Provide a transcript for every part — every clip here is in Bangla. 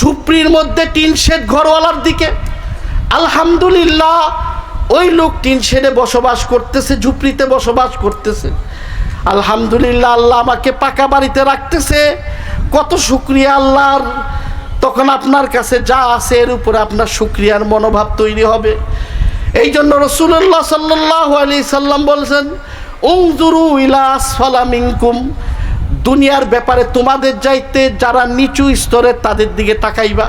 ঝুপড়ির মধ্যে টিন শেড ঘরওয়ালার দিকে। আলহামদুলিল্লাহ, ওই লোক টিন শেডে বসবাস করতেছে, ঝুপড়িতে বসবাস করতেছে। আলহামদুলিল্লাহ, আল্লাহ আমাকে পাকা বাড়িতে রাখতেছে। কত শুক্রিয়া আল্লাহর। তখন আপনার কাছে যা আছে, এর উপরে আপনার শুক্রিয়ার মনোভাব তৈরি হবে। এই জন্য রসুল্লাহ সাল্লাহ আলি সাল্লাম বলছেন উংজুরু ইলা আসফালা মিনকুম। দুনিয়ার ব্যাপারে তোমাদের যাইতে যারা নিচু স্তরের তাদের দিকে তাকাইবা।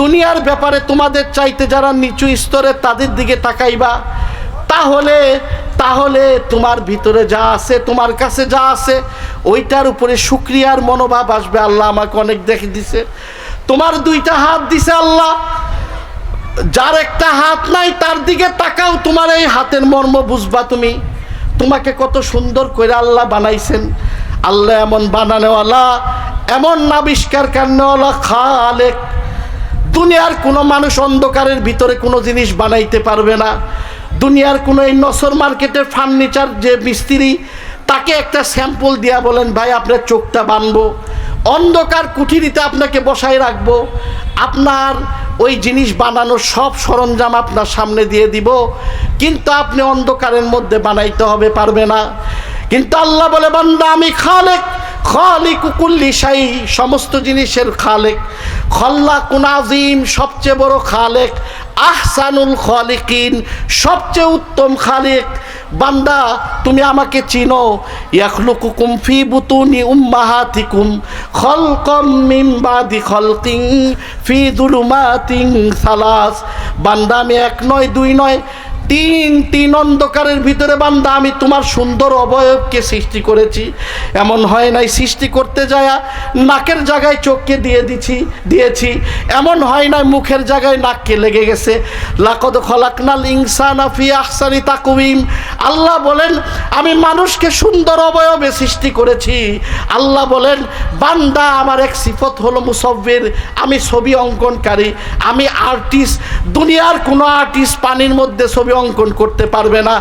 দুনিয়ার ব্যাপারে তোমাদের চাইতে যারা নিচু স্তরের তাদের দিকে তাকাইবা, তাহলে তাহলে তোমার ভিতরে যা আছে, তোমার কাছে যা আছে, ওইটার উপরে শুক্রিয়ার মনোভাব আসবে। আল্লাহ আমাকে অনেক দেখে দিছে। তোমার দুইটা হাত দিছে আল্লাহ। যার একটা হাত নাই, তার দিকে তাকাও। তোমার এই হাতের মর্ম বুঝবা তুমি। তোমাকে কত সুন্দর করে আল্লাহ বানাইছেন। আল্লাহ এমন বানানোওয়ালা, এমন আবিষ্কার কান্নওয়ালা খালেক। দুনিয়ার কোনো মানুষ অন্ধকারের ভিতরে কোনো জিনিস বানাইতে পারবে না। দুনিয়ার কোনো এই নসর মার্কেটের ফার্নিচার যে মিস্ত্রি, তাকে একটা স্যাম্পল দিয়া বলেন, ভাই, আপনার চোখটা বানবো। অন্ধকার কুঠিরিতে আপনাকে বসায় রাখব। আপনার ওই জিনিস বানানোর সব সরঞ্জাম আপনার সামনে দিয়ে দিব। কিন্তু আপনি অন্ধকারের মধ্যে বানাইতে হবে, পারবে না। কিন্তু আল্লাহ বলে, বান্দা, আমি খালেক। খালিক কুকুল্লি সাই সমস্ত জিনিসের খালেক। খল্লা কুন আজিম সবচেয়ে বড় খালেক। আহসানুল খালিকিন, সবচেয়ে উত্তম খালেক। বান্দা, তুমি আমাকে চিনো। ইয়াখলুকুকুম ফি বুতুনি উম্মাহাতিকুম খলকম মিন বাদি খলকিং ফি দুলুমাতিন সালাস। বান্দা, আমি এক নয়, দুই নয় তিন তিন অন্ধকারের ভিতরে বান্দা, আমি তোমার সুন্দর অবয়বকে সৃষ্টি করেছি। এমন হয় নাই সৃষ্টি করতে যায়া নাকের জায়গায় চোখকে দিয়ে দিছি, দিয়েছি। এমন হয় নাই মুখের জায়গায় নাককে লেগে গেছে। লাকদ খলাকনাল ইনসান আফি আহসানি তাকুইম আল্লাহ বলেন, আমি মানুষকে সুন্দর অবয়বে সৃষ্টি করেছি। আল্লাহ বলেন, বান্দা আমার এক সিফত হলো মুসব্বির। আমি ছবি অঙ্কনকারী। আমি আর্টিস্ট দুনিয়ার কোনো আর্টিস্ট পানির মধ্যে ছবি অঙ্কন করতে পারবে না।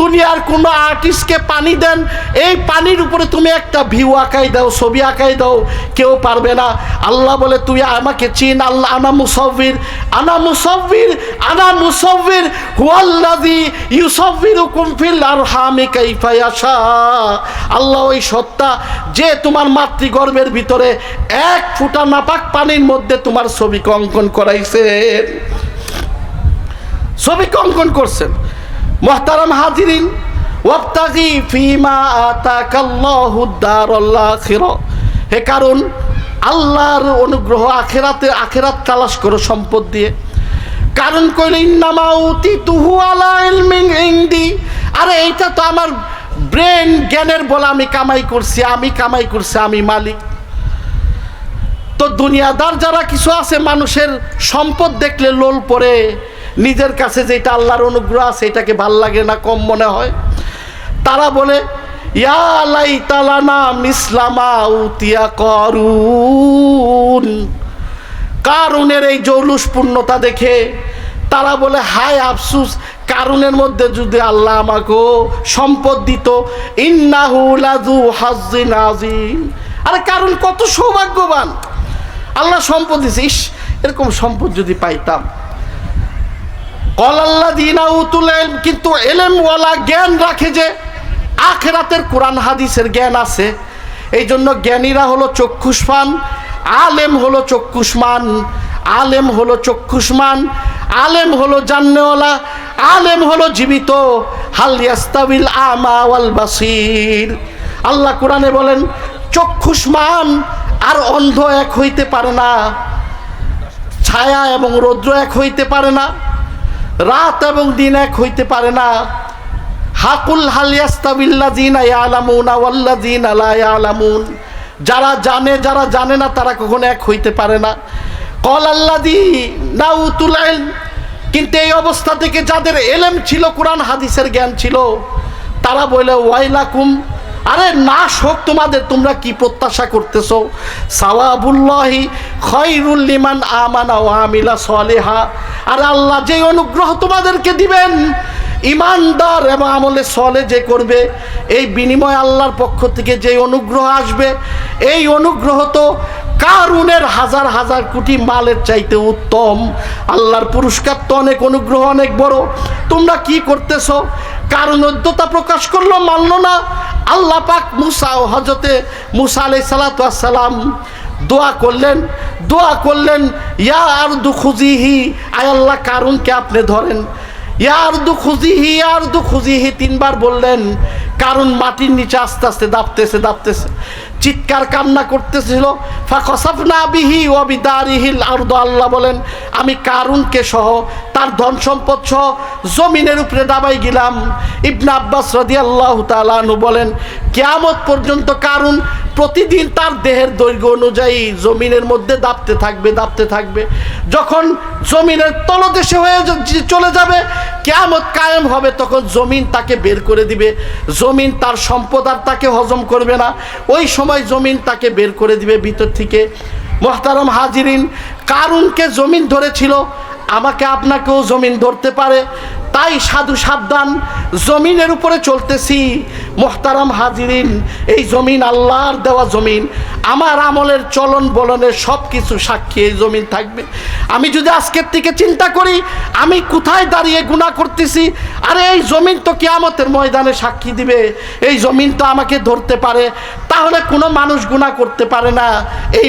দুনিয়ার কোনো আর্টিস্টকে পানি দেন, এই পানির উপরে তুমি একটা ভিউ আঁকাই দাও, ছবি আঁকাই দাও, কেউ পারবে না। আল্লাহ বলে, তুই আমাকে চিন, আল্লাহ, আনা মুসব্বির। আনা মুসব্বির আনা মুসব্বির, হুয়াল্লাযী ইউসাব্বিরুকুম ফিল আরহামি কাইফা ইয়াশা। আল্লাহ ওই সত্তা যে তোমার মাতৃগর্ভের ভিতরে এক ফুটা নাপাক পানির মধ্যে তোমার ছবিকে অঙ্কন করাইছেন ছবি অঙ্কন করছেন। মোহতারাম হাজিরিন ফিমা হে কারণ, আল্লাহর অনুগ্রহ আখেরাতে, আখেরাত তালাশ করো সম্পদ দিয়ে। কারণ কইলে ইনদি। আরে, এইটা তো আমার ব্রেন জ্ঞানের বলে, আমি কামাই করছি, আমি কামাই করছি, আমি মালিক। তো দুনিয়াদার যারা কিছু আছে, মানুষের সম্পদ দেখলে লোল পড়ে। নিজের কাছে যেটা আল্লাহর অনুগ্রহ আছে, এটাকে ভালো লাগে না, কম মনে হয়। তারা বলে ইয়ালাই তালানা মিসলামা উতিয়া করুন। কারুনের এই জৌলুস পূর্ণতা দেখে তারা বলে, হায় আফসুস, কারুনের মধ্যে যদি আল্লাহ আমাকে সম্পদ দিত হাজিন আরে কারণ কত সৌভাগ্যবান। আল্লাহ সম্পদ দিছে, ইস, এরকম সম্পদ যদি পাইতাম কলাল্লা দিনা উতুল এলম, কিন্তু এলেমওয়ালা জ্ঞান রাখে যে আখেরাতের কোরআন হাদিসের জ্ঞান আছে। এই জন্য জ্ঞানীরা হলো চক্ষুষ্মান আলেম হলো চক্ষুষ্মান আলেম হলো চক্ষুষ্মান আলেম হলো জান্নেওয়ালা আলেম হলো জীবিত। হাল ইয়াস্তাবিল আমা ওয়াল বাসির। আল্লাহ কোরআনে বলেন চক্ষুষ্মান আর অন্ধ এক হইতে পারে না ছায়া এবং রৌদ্র এক হইতে পারে না। রাত এবং দিন এক হইতে পারে না। হাকুল হালিয়াস্তাবিল্লা জিন আলামুন আওয়াল্লা আলামুন যারা জানে যারা জানে না, তারা কখনো এক হইতে পারে না। কল আল্লা দি না উতুল ইলম। কিন্তু এই অবস্থা থেকে যাদের এলেম ছিল, কোরআন, হাদিসের জ্ঞান ছিল, তারা বলে, ওয়াইলাকুম আরে না শোক তোমাদের, তোমরা কি প্রত্যাশা করতেছ? সাওয়াবুল্লাহি খৈরুল লিমান আমানা ও আমিলা সলেহা। আর আল্লাহ যে অনুগ্রহ তোমাদেরকে দিবেন, ইমানদার এবং আমলে সলে যে করবে, এই বিনিময় আল্লাহর পক্ষ থেকে যে অনুগ্রহ আসবে, এই অনুগ্রহ তো কারুনের হাজার হাজার কোটি মালের চাইতে উত্তম। আল্লাহর পুরস্কার তো অনেক, অনুগ্রহ অনেক বড়। তোমরা কি করতেছ? কারণ উদ্যতা প্রকাশ করল, মানল না। আল্লাহ পাক মুসা ও হজরতে মুসা আলাই সালাতাম দোয়া করলেন। দোয়া করলেন, ইয়া আর দু খুজিহি আয় আল্লাহ, কারুনকে আপনি ধরেন। ইয়ার দু খুজিহি আর দু খুজিহি তিনবার বললেন। কারণ মাটির নিচে আস্তে আস্তে দাপতেছে দাপতেছে। চিৎকার কান্না করতেছিল। ফাকসাফ না বিহি অবিদারিহিল আরদ, আল্লাহ বলেন, আমি কারুনকে সহ, তার ধন সম্পদ সহ জমিনের উপরে দাবাই গেলাম। ইবনা আব্বাস রদি আল্লাহ বলেন কেয়ামত পর্যন্ত কারণ প্রতিদিন তার দেহের দৈর্ঘ্য অনুযায়ী জমিনের মধ্যে দাপতে থাকবে দাপতে থাকবে। যখন জমিনের তলদেশে হয়ে চলে যাবে, কেয়ামত কায়েম হবে, তখন জমিন তাকে বের করে দিবে। জমিন তার সম্পদ আর তাকে হজম করবে না। ওই সময় জমিন তাকে বের করে দিবে ভিতর থেকে। মোহতারম হাজিরিন, কারুনকে জমিন ধরেছিল, আমাকে আপনাকেও জমিন ধরতে পারে। তাই সাধু সাবধান, জমিনের উপরে চলতেছি। মোহতারাম হাজিরিন, এই জমিন আল্লাহর দেওয়া জমিন। আমার আমলের চলন বলনের সব কিছু সাক্ষী এই জমিন থাকবে। আমি যদি আজকের থেকে চিন্তা করি, আমি কোথায় দাঁড়িয়ে গুণা করতেছি? আরে এই জমিন তো কেয়ামতের ময়দানে সাক্ষী দিবে। এই জমিন তো আমাকে ধরতে পারে। তাহলে কোনো মানুষ গুণা করতে পারে না। এই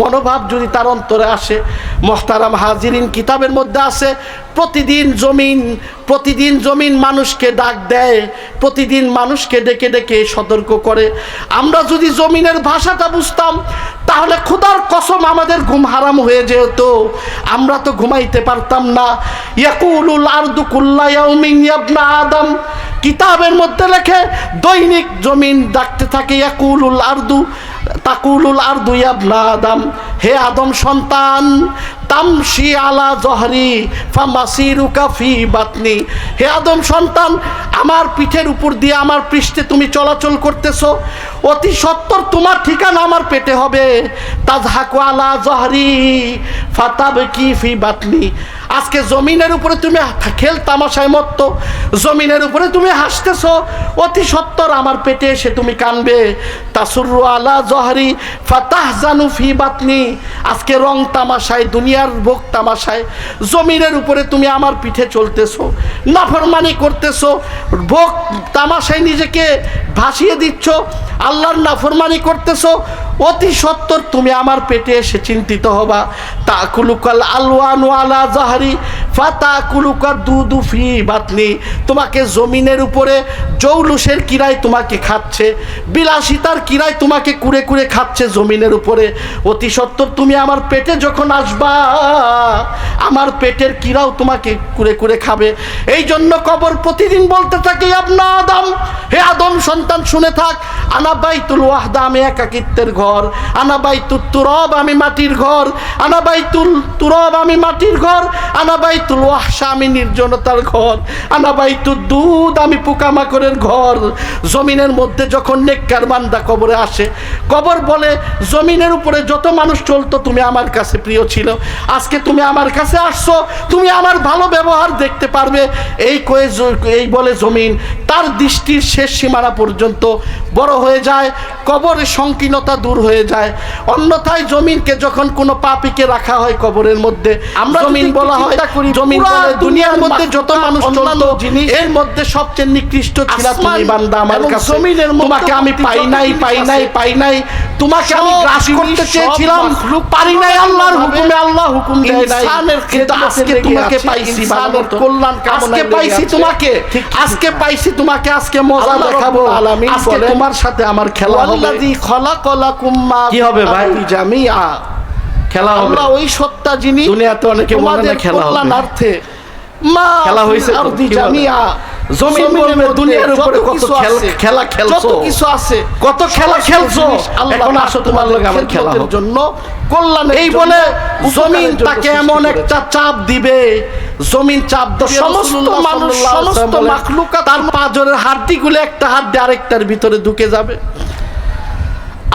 মনোভাব যদি তার অন্তরে আসে, মোহতারাম হাজিরিন কিতাবের মধ্যে আছে, প্রতিদিন জমিন প্রতিদিন জমিন মানুষকে ডাক দেয়, প্রতিদিন মানুষকে ডেকে ডেকে সতর্ক করে। আমরা যদি জমিনের ভাষাটা বুঝতাম, তাহলে খুদার কসম আমাদের ঘুম হারাম হয়ে যেত। আমরা তো ঘুমাইতে পারতাম না। ইয়াকুলুল আরদু কুল্লা ইয়াউমিন ইয়াবনা আদম। কিতাবের মধ্যে লেখে, দৈনিক জমিন ডাকতে থাকে ইয়াকুলুল আরদু, তাকুলুল আরদু ইয়াবনা আদম। হে আদম সন্তান তামশি আলা জহরি ফামাসিরুকা ফি বাতনি। হে আদম সন্তান, আমার পিঠের উপর দিয়ে আমার পৃষ্ঠে তুমি চলাচল করতেছো। অতি সত্তর তোমার ঠিকানা আমার পেটে হবে। তাজহাকু আলা জহরি ফাতাব ফি বাতনি। আজকে জমিনের উপরে তুমি খেল তামাশায় মত্ত। জমিনের উপরে তুমি হাসতেছো। অতি সত্তর আমার পেটে এসে তুমি কানবে। তাসুরু আলা জহরি ফাতাহ জানু ফি বাতনি। আজকে রং তামাশায়, দুনিয়ার ভোগ তামাশায়, জমিনের উপরে তুমি আমার পিঠে চলতেছো। নাফরমানি করতেছ। ভোগ তামাশায় নিজেকে ভাসিয়ে দিচ্ছ। আল্লাহর নাফরমানি করতেছ। অতি সত্তর তুমি আমার পেটে এসে চিন্তিত হবা। তা কুলুকাল আলওয়ানু আলা জাহারি ফাতা কুলুকা দুদু ফি বাতনি তোমাকে জমিনের উপরে জৌলুসের কিরায় তোমাকে খাচ্ছে, বিলাসিতার কিরায় তোমাকে কুড়ে কুড়ে খাচ্ছে জমিনের উপরে। অতি সত্তর, তুমি আমার পেটে যখন আসবা, আমার পেটের কিরাও তোমাকে কুড়ে কুড়ে খাবে। এই জন্য কবর প্রতিদিন বলতে থাকে আপনা আদম, হে আদম সন্তান, শুনে থাক, আনা বাইতুল ওয়াহদা, আমি একাকিত্বের ঘর, আনা বাইতুল তুরব, আমি মাটির ঘর, আনা বাইতুল তুরব, আমি মাটির ঘর আনা বাইতুল ওয়াহসা আমি নির্জনতার ঘর আনা বাইতুল দুধ আমি পোকামাকড়ের ঘর। জমিনের মধ্যে যখন নেককার বান্দা কবরে আসে কবর বলে জমিনের উপরে যত মানুষ চলতো তুমি আমার কাছে প্রিয় ছিল। আজকে তুমি আমার কাছে আসছো তুমি আমার ভালো ব্যবহার দেখতে পারবে। এই কয়ে এই বলে জমিন তার দৃষ্টির শেষ সীমানা পর্যন্ত বড় হয়ে যায় কবরের সংকীর্ণতা দূর হয়ে যায়। অন্যথায় জমিনকে যখন কোনো পাপিকে রাখা হয় কবরের মধ্যে আমরা জমিন বলা হয় বলে দুনিয়ার মধ্যে যত মানুষ চলতো এর মধ্যে সবচেয়ে নিকৃষ্ট ছিল তুমি বান্দা আমার কাছে। জমিনের তোমাকে আমি পাই নাই পাই নাই পাই নাই। তোমাকে আমি গ্রাস করতে চেয়েছিলাম পারি নাই আল্লাহর হুকুমে আল্লাহ হুকুম দেয় নাই। কিন্তু আজকে তোমাকে পাইছি কল্যাণ আজকে পাইছি তোমাকে আজকে পাইছি তোমাকে আজকে মজা দেখাবো। আজকে তোমার সাথে আমার খেলা হবে। খলাকালাকুম মা কি হবে ভাই? জামিআ খেলা হবে ওই সত্তা যিনি দুনিয়াতে অনেকে বলে না খেলা হবে। মা খেলা হয়েছে আরদি জামিয়া জমিন বলবে দুনিয়ার উপরে কত কিছু খেল- আছে, খেলা খেলছো। কিছু আছে কত খেলা খেলছো। এখন আসো তোমার লগে আমার খেলা জন্য কল্যাণ এই বলে জমিন তাকে এমন একটা চাপ দিবে জমিন চাপ সমস্ত মানুষ সমস্ত মাখলুকা তার পাজরের হাড্ডিগুলো একটা হাত দিয়ে আরেকটার ভিতরে ঢুকে যাবে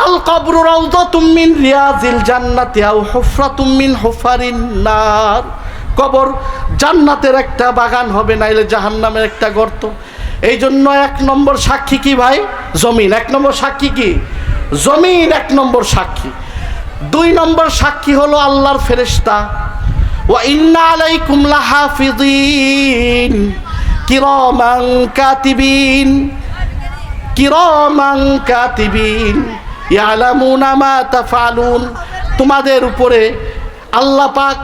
আল কবরু রাউদাতুম রিয়াজিল জান্নাতি আও হুফরাতুম মিন কবর জান্নাতের একটা বাগান হবে, নাইলে জাহান্নামের একটা গর্ত। এই জন্য এক নম্বর সাক্ষী কি ভাই? জমিন। এক নম্বর সাক্ষী কি? জমিন এক নম্বর সাক্ষী। দুই নম্বর সাক্ষী হলো আল্লাহর ফেরেশতা। ওয়া ইন্না আলাইকুম লাহাফিযিন। কিরামান কাতিবিন। কিরামান কাতিবিন। তাফআলুন তোমাদের উপরে আল্লাহ পাক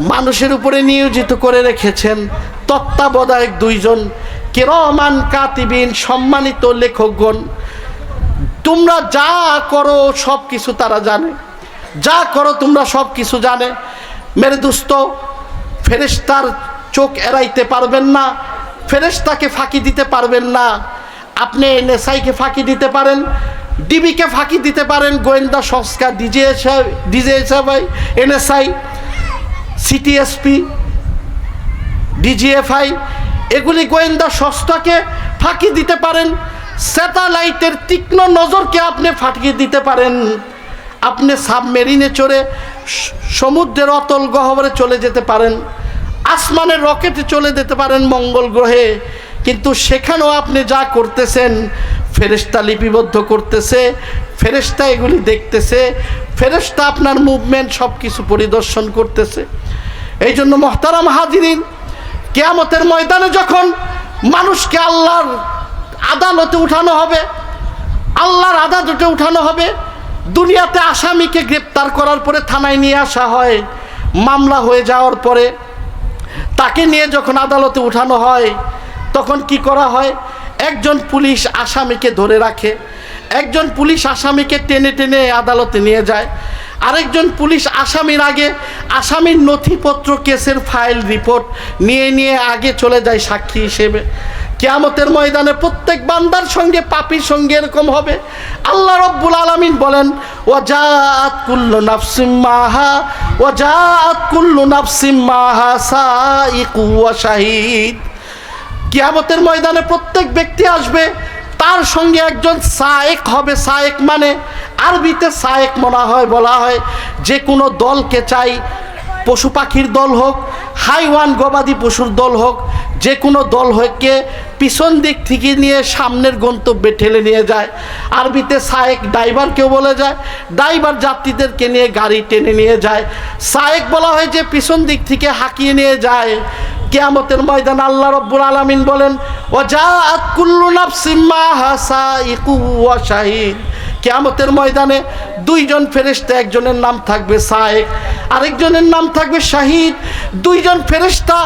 মানুষের উপরে নিয়োজিত করে রেখেছেন। তত্ত্বাবধায়ক দুইজন কেরমান কাতিবিন, সম্মানিত লেখকগণ। তোমরা যা করো সব কিছু তারা জানে। যা করো, তোমরা সব কিছু জানে। মেরে দুস্ত ফেরেস্তার চোখ এড়াইতে পারবেন না ফেরেস্তাকে ফাঁকি দিতে পারবেন না। আপনি এনএসআইকে ফাঁকি দিতে পারেন ডিবিকে ফাঁকি দিতে পারেন গোয়েন্দা সংস্থা ডিজে ডিজে ভাই এনএসআই সিটিএসপি ডিজিএফআই এগুলি গোয়েন্দা সংস্থাকে ফাঁকি দিতে পারেন। স্যাটেলাইটের তীক্ষ্ণ নজরকে আপনি ফাটিয়ে দিতে পারেন। আপনি সাবমেরিনে চড়ে সমুদ্রের অতল গহ্বরে চলে যেতে পারেন। আসমানের রকেটে চলে যেতে পারেন মঙ্গল গ্রহে। কিন্তু সেখানেও আপনি যা করতেছেন ফেরেস্তা লিপিবদ্ধ করতেছে ফেরেস্তা এগুলি দেখতেছে ফেরেস্তা আপনার মুভমেন্ট সব কিছু পরিদর্শন করতেছে। এই জন্য মহতারাম হাজিরিন, কেয়ামতের ময়দানে যখন মানুষকে আল্লাহর আদালতে উঠানো হবে, আল্লাহর আদালতে উঠানো হবে, দুনিয়াতে আসামিকে গ্রেপ্তার করার পরে থানায় নিয়ে আসা হয়, মামলা হয়ে যাওয়ার পরে তাকে নিয়ে যখন আদালতে উঠানো হয়, তখন কি করা হয়? একজন পুলিশ আসামিকে ধরে রাখে, একজন পুলিশ আসামিকে টেনে টেনে আদালতে নিয়ে যায়, আরেকজন পুলিশ আসামির আগে আসামির নথিপত্র, কেসের ফাইল, রিপোর্ট নিয়ে নিয়ে আগে চলে যায় সাক্ষী হিসেবে। কেয়ামতের ময়দানে প্রত্যেক বান্দার সঙ্গে, পাপির সঙ্গে এরকম হবে। আল্লাহ রব্বুল আলমিন বলেন ও জাত কুল্লু নাফসিম মাহা ও জাত কুল্লু নাফসিম মাহা সাইকু ওয়া শাহিদ। কিয়ামতের ময়দানে প্রত্যেক ব্যক্তি আসবে, তার সঙ্গে একজন সায়েক হবে। সায়েক মানে আরবিতে সায়েক মনে হয়, বলা হয়, যে কোনো দলকে চাই, পশু পাখির দল হোক, হাইওয়ান গবাদি পশুর দল হোক, যে কোনো দল হকে পিছন দিক থেকে নিয়ে সামনের গন্তব্যে ঠেলে নিয়ে যায়। আরবিতে সায়েক ড্রাইভারকেও বলে যায়, ড্রাইভার যাত্রীদেরকে নিয়ে গাড়ি টেনে নিয়ে যায়। সায়েক বলা হয় যে পিছন দিক থেকে হাঁকিয়ে নিয়ে যায়। কেয়ামতের ময়দান আল্লাহ রব্বুল আলামিন বলেন ও যা কুল্লু নাফসিম মাহা সাইকু ওয়া শাহিদ। কেয়ামতের ময়দানে দুইজন ফেরেশতা, একজনের নাম থাকবে সায়েক, আরেকজনের নাম থাকবে শাহিদ। দুইজন ফেরেশতা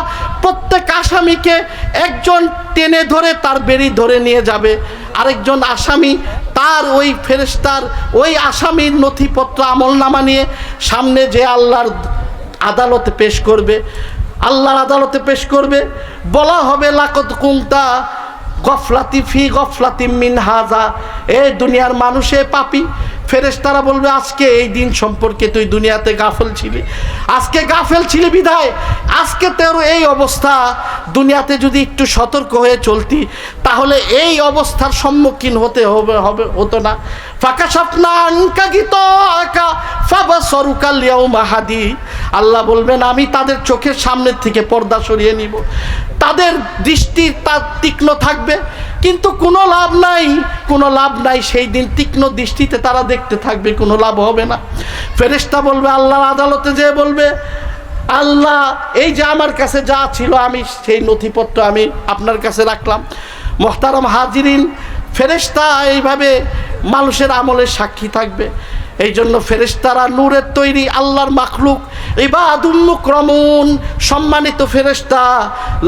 প্রত্যেক আসামিকে একজন টেনে ধরে তার বেরি ধরে নিয়ে যাবে। আরেকজন আসামি তার ওই ফেরেশতার, ওই আসামির নথিপত্র আমল নামা নিয়ে সামনে যে আল্লাহর আদালতে পেশ করবে আল্লাহর আদালতে পেশ করবে। বলা হবে লাকত কুলতা গফলাতি ফি গফলাতি মিন হাজা। এ দুনিয়ার মানুষে পাপি ফেরেশতারা বলবে, আজকে এই দিন সম্পর্কে তুই দুনিয়াতে গাফল ছিলি। আজকে গাফেল ছিলি বিধায়। আজকে তোর এই অবস্থা। দুনিয়াতে যদি একটু সতর্ক হয়ে চলতি, তাহলে এই অবস্থার সম্মুখীন হতে হবে হবে, হতো না। ফাঁকা স্বপ্না গীত আঁকা ফাবা সরুকাল মাহাদি আল্লাহ বলবেন, আমি তাদের চোখের সামনের থেকে পর্দা সরিয়ে নিব। তাদের দৃষ্টি তার তীক্ষ্ণ থাকবে। কিন্তু কোনো লাভ নাই, কোনো লাভ নাই, সেই দিন তীক্ষ্ণ দৃষ্টিতে তারা দেখতে থাকবে, কোনো লাভ হবে না। ফেরেস্তা বলবে, আল্লাহর আদালতে যেয়ে বলবে, আল্লাহ, এই যে আমার কাছে যা ছিল আমি সেই নথিপত্র আমি আপনার কাছে রাখলাম। মোহতারম হাজিরিন ফেরেস্তা এইভাবে মানুষের আমলের সাক্ষী থাকবে। এই জন্য ফেরেশতারা নূরের তৈরি আল্লাহর মাখলুক ইবাদুল্লুক রমুন সম্মানিত ফেরেশতা,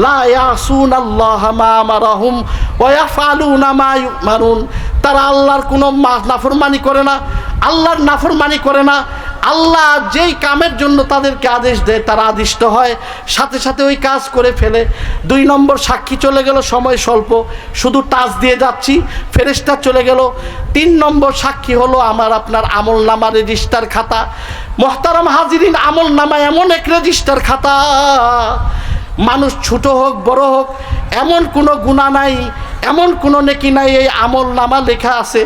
লা ইয়াসুন আল্লাহ মা আমারাহুম ওয়া ইয়াফআলুনা মা মারুন তারা আল্লাহর কোনো নাফরমানি করে না, আল্লাহর নাফরমানি করে না আল্লাহ যেই কামের জন্য তাদেরকে আদেশ দেয়, তারা আদিষ্ট হয়, সাথে সাথে ওই কাজ করে ফেলে। দুই নম্বর সাক্ষী চলে গেল, সময় স্বল্প। শুধু টাচ দিয়ে যাচ্ছি ফেরেস্তা চলে গেল। তিন নম্বর সাক্ষী হলো আমার আপনার আমল নামা রেজিস্টার খাতা। মোহতারাম হাজিরিন আমল নামা এমন এক রেজিস্টার খাতা। মানুষ ছোট হোক, বড় হোক, এমন কোনো গুণা নাই, এমন কোনো নেকি নাই, এই আমল নামা লেখা আছে।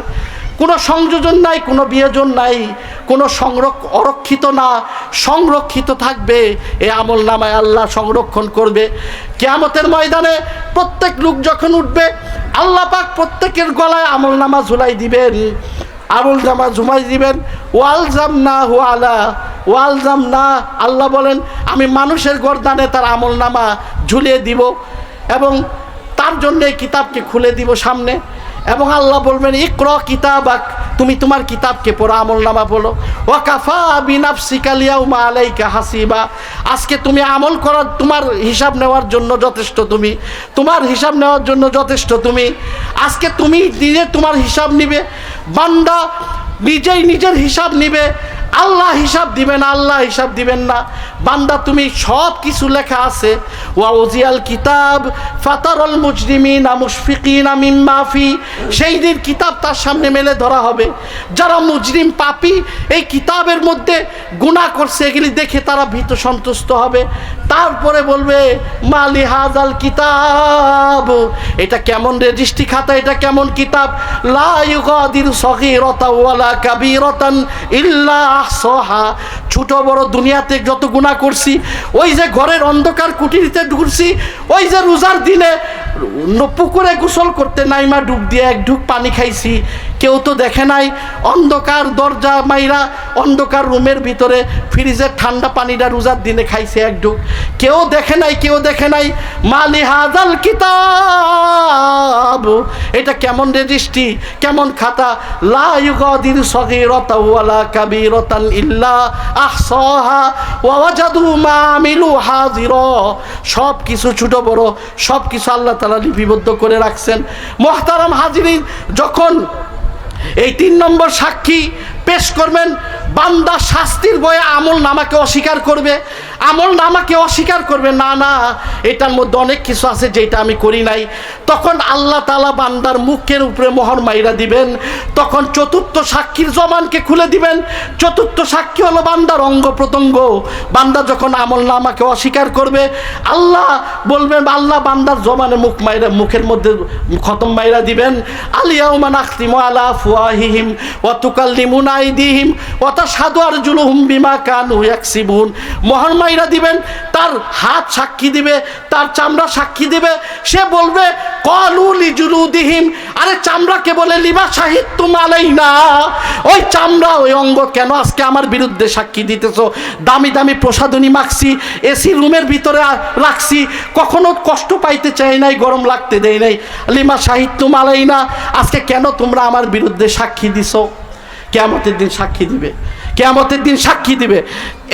কোনো সংযোজন নাই, কোনো বিয়োজন নাই, কোনো সংরক্ষ, অরক্ষিত না, সংরক্ষিত থাকবে। এ আমল নামায় আল্লাহ সংরক্ষণ করবে। কেয়ামতের ময়দানে প্রত্যেক লোক যখন উঠবে, আল্লাহ পাক প্রত্যেকের গলায় আমল নামা ঝুলাই দিবেন, আমল জামা জুমাই দিবেন। ওয়ালজাম না হুয়ালা ওয়ালজাম না আল্লাহ বলেন, আমি মানুষের গরদানে তার আমল নামা ঝুলিয়ে দিব এবং তার জন্য এই কিতাবকে খুলে দিব সামনে। এবং আল্লাহ বলবেন, ইকর কিতাবাক, তুমি তোমার কিতাবকে পড়ো আমল নামা বলো ওয়াকাফা বিনাফসিকালিয়াও মা আলাইকা হাসিবা। আজকে তুমি আমল করার, তোমার হিসাব নেওয়ার জন্য যথেষ্ট তুমি। তোমার হিসাব নেওয়ার জন্য যথেষ্ট তুমি। আজকে তুমি নিজে তোমার হিসাব নিবে। বান্দা নিজেই নিজের হিসাব নিবে। আল্লাহ হিসাব দিবেন আল্লাহ হিসাব দিবেন না। বান্দা, তুমি সব কিছু লেখা আছে। ওয়াউজিয়াল কিতাব, ফাতারল মুজরিমিন মুশফিকিন মিম্মাফি সেই দিন কিতাব তার সামনে মেলে ধরা হবে। যারা মুজরিম পাপি, এই কিতাবের মধ্যে গুনাহ করছে, এগুলি দেখে তারা ভীত সন্তুষ্ট হবে। তারপরে বলবে মালি হাজাল কিতাব? এটা কেমন রেজিস্ট্রি খাতা এটা কেমন কিতাব? লা ইউগাদিরু সগীরাতা ওয়ালা কাবীরাতান ইল্লা আহসাহা। ছোট বড় দুনিয়াতে যত গুনাহ করছি, ওই যে ঘরের অন্ধকার কুটিরিতে ঢুকছি, ওই যে রোজার দিনে পুকুরে গোসল করতে নাইমা ডুব দিয়ে এক ঢুক পানি খাইছি। কেউ তো দেখে নাই। অন্ধকার দরজা মাইরা অন্ধকার রুমের ভিতরে ফ্রিজের ঠান্ডা পানিটা রোজার দিনে খাইছে এক ঢুক। কেউ দেখে নাই, কেউ দেখে নাই। মালি হাজাল কিতাব। এটা কেমন রেজিস্ট্রি কেমন খাতা? লা ইউগাদির সগীরাতা ওয়ালা কাবীরাতান ইল্লা আহসাহা ওয়া ওয়াজাদু মা আমিলু হাজিরা। সব কিছু ছোট বড় সব কিছু আল্লাহ তাআলা লিপিবদ্ধ করে রাখছেন। মোহতারাম হাজিরিন, যখন এই তিন নম্বর সাক্ষী পেশ করবেন, বান্দা শাস্তির বয়ে আমল নামাকে অস্বীকার করবে। আমল নামাকে অস্বীকার করবে, না না, এটার মধ্যে অনেক কিছু আছে যেটা আমি করি নাই। তখন আল্লাহ তালা বান্দার মুখের উপরে মোহর মাইরা দিবেন। তখন চতুর্থ সাক্ষীর জমানকে খুলে দিবেন। চতুর্থ সাক্ষী হলো বান্দার অঙ্গ প্রত্যঙ্গ। বান্দা যখন আমল নামাকে অস্বীকার করবে, আল্লাহ বলবেন, আল্লাহ বান্দার জমানে মুখ মাইরা, মুখের মধ্যে খতম মাইরা দিবেন। আলিয়াউমান আখতিমু আলা ফুয়াহিহিম ওয়া তুকাল্লিমুনা আইদিহিম ওয়া তাশহাদু আরজুলুহুম বিমা কানু ইয়াকসিবুন। মোহর মাইরা দিবেন, তার হাত সাক্ষী দিবে, তার চামড়া সাক্ষী দিবে। সে বলবে কলু লিজুলুদিহিম। আরে চামড়াকে বলে লিবা সাহিত্য মালাই না ওই চামড়া, ওই অঙ্গ কেন আজকে আমার বিরুদ্ধে সাক্ষী দিতেছো? দামি দামি প্রসাধনী মাখছি এসি রুমের ভিতরে রাখছি, কখনো কষ্ট পাইতে চাই নাই, গরম লাগতে দেই নাই। লিমা সাহিত্য মালাই না আজকে কেন তোমরা আমার বিরুদ্ধে সাক্ষী দিছো? কেয়ামতের দিন সাক্ষী দিবে। কেয়ামতের দিন সাক্ষী দিবে।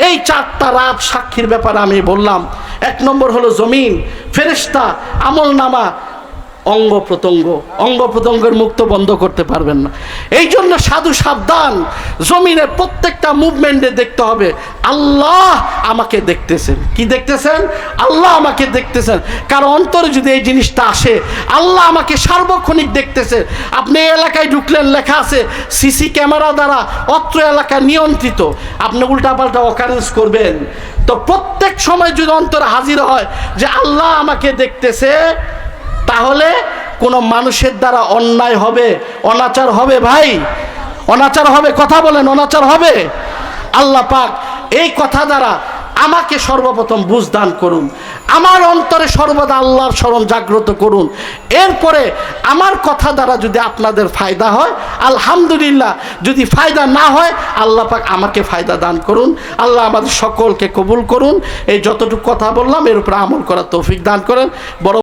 এই চারটা রাত সাক্ষীর ব্যাপারে আমি বললাম, এক নম্বর হলো জমিন, ফেরেশতা আমল নামা অঙ্গ প্রত্যঙ্গ, অঙ্গ প্রত্যঙ্গের মুক্ত বন্ধ করতে পারবেন না। এই জন্য সাধু সাবধান, জমিনের প্রত্যেকটা মুভমেন্টে দেখতে হবে, আল্লাহ আমাকে দেখতেছেন। কি দেখতেছেন? আল্লাহ আমাকে দেখতেছেন। কারণ অন্তরে যদি এই জিনিসটা আসে, আল্লাহ আমাকে সার্বক্ষণিক দেখতেছে আপনি এলাকায় ঢুকলেন, লেখা আছে, সিসি ক্যামেরা দ্বারা অত্র এলাকা নিয়ন্ত্রিত। আপনি উল্টাপাল্টা অকারেন্স করবেন। তো প্রত্যেক সময় যদি অন্তরে হাজির হয় যে আল্লাহ আমাকে দেখতেছে তাহলে কোনো মানুষের দ্বারা অন্যায় হবে, অনাচার হবে ভাই। অনাচার হবে, কথা বলেন, অনাচার হবে। আল্লাহ পাক এই কথা দ্বারা আমাকে সর্বপ্রথম বুঝ দান করুন। আমার অন্তরে সর্বদা আল্লাহর স্মরণ জাগ্রত করুন। এরপরে আমার কথা দ্বারা যদি আপনাদের ফায়দা হয়, আলহামদুলিল্লাহ, যদি ফায়দা না হয়, আল্লাহ পাক আমাকে ফায়দা দান করুন। আল্লাহ আমাদের সকলকে কবুল করুন। এই যতটুকু কথা বললাম, এর উপরে আমল করার তৌফিক দান করেন। বড়